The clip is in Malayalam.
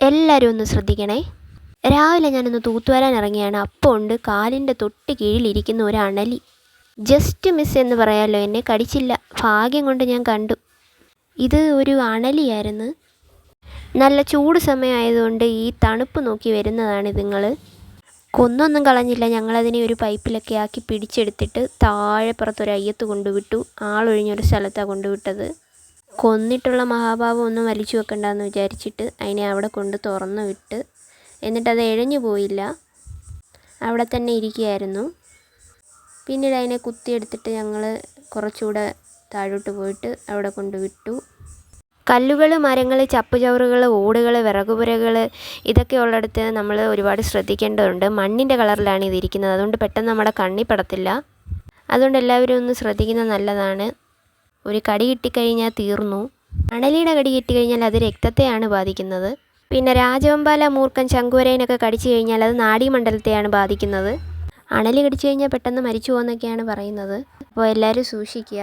എല്ലാവരും ഒന്ന് ശ്രദ്ധിക്കണേ. രാവിലെ ഞാനൊന്ന് തൂത്തുവരാൻ ഇറങ്ങിയാണ്. അപ്പോൾ ഉണ്ട് കാലിന്റെ തൊട്ട് കീഴിലിരിക്കുന്ന ഒരു അണലി. ജസ്റ്റ് മിസ് എന്ന് പറയാമല്ലോ എന്നെ കടിച്ചില്ല. ഭാഗ്യം കൊണ്ട് ഞാൻ കണ്ടു. ഇത് ഒരു അണലിയായിരുന്നു. നല്ല ചൂട് സമയമായതുകൊണ്ട് ഈ തണുപ്പ് നോക്കി വരുന്നതാണ് ഇതുങ്ങൾ കൊന്നൊന്നും കളഞ്ഞില്ല. ഞങ്ങളതിനെ ഒരു പൈപ്പിലൊക്കെ ആക്കി പിടിച്ചെടുത്തിട്ട് താഴെ പുറത്തൊരു അയ്യത്ത് കൊണ്ടുവിട്ടു. ആളൊഴിഞ്ഞൊരു സ്ഥലത്താണ് കൊണ്ടുവിട്ടത്. കൊന്നിട്ടുള്ള മഹാഭാവം ഒന്നും വലിച്ചു വെക്കണ്ടെന്ന് വിചാരിച്ചിട്ട് അതിനെ അവിടെ കൊണ്ട് തുറന്നു വിട്ട് എന്നിട്ടത് എഴഞ്ഞു പോയില്ല. അവിടെ തന്നെ ഇരിക്കുകയായിരുന്നു. പിന്നീട് അതിനെ കുത്തിയെടുത്തിട്ട് ഞങ്ങൾ കുറച്ചുകൂടെ താഴോട്ട് പോയിട്ട് അവിടെ കൊണ്ട് വിട്ടു. കല്ലുകൾ മരങ്ങൾ ചപ്പുചവറുകൾ ഓടുകൾ വിറകുപുരകൾ ഇതൊക്കെ ഉള്ളിടത്ത് നമ്മൾ ഒരുപാട് ശ്രദ്ധിക്കേണ്ടതുണ്ട്. മണ്ണിന്റെ കളറിലാണ് ഇതിരിക്കുന്നത് അതുകൊണ്ട് പെട്ടെന്ന് നമ്മുടെ കണ്ണി പെടത്തില്ല. അതുകൊണ്ട് എല്ലാവരും ഒന്ന് ശ്രദ്ധിക്കുന്നത് നല്ലതാണ്. ഒരു കടി കിട്ടിക്കഴിഞ്ഞാൽ തീർന്നു. അണലിയുടെ കടി കിട്ടിക്കഴിഞ്ഞാൽ അത് രക്തത്തെയാണ് ബാധിക്കുന്നത്. പിന്നെ രാജവമ്പാല മൂർഖൻ ശങ്കുവരേനൊക്കെ കടിച്ചു കഴിഞ്ഞാൽ അത് നാഡീമണ്ഡലത്തെയാണ് ബാധിക്കുന്നത്. അണലി കടിച്ചു കഴിഞ്ഞാൽ പെട്ടെന്ന് മരിച്ചു പോകുന്നൊക്കെയാണ് പറയുന്നത്. അപ്പോൾ എല്ലാവരും സൂക്ഷിക്കുക.